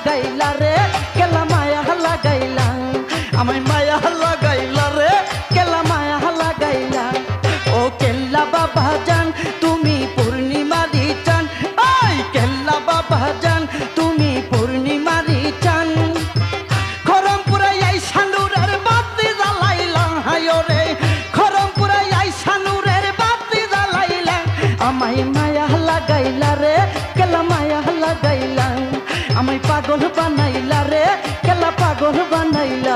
লাগাইলা রে, কেলা মায়া লাগাইলা। আমায় মায়া লাগাইলা রে, কেলা মায়া লাগাইলা। ও কেল্লা বাবা জান, তুমি পূর্ণিমা দি চান। আই কেল্লা বাবা জান, তুমি পূর্ণিমা দি চান। খরমপুরে এই সানুরের বাতি জ্বালাইলা, হায় রে। খরমপুরে এই সানুরের বাতি জ্বালাইলা, আমায় মায়া লাগাইলা রে আমায় পাগল বানাইলা রে কেলা পাগল বানাইলা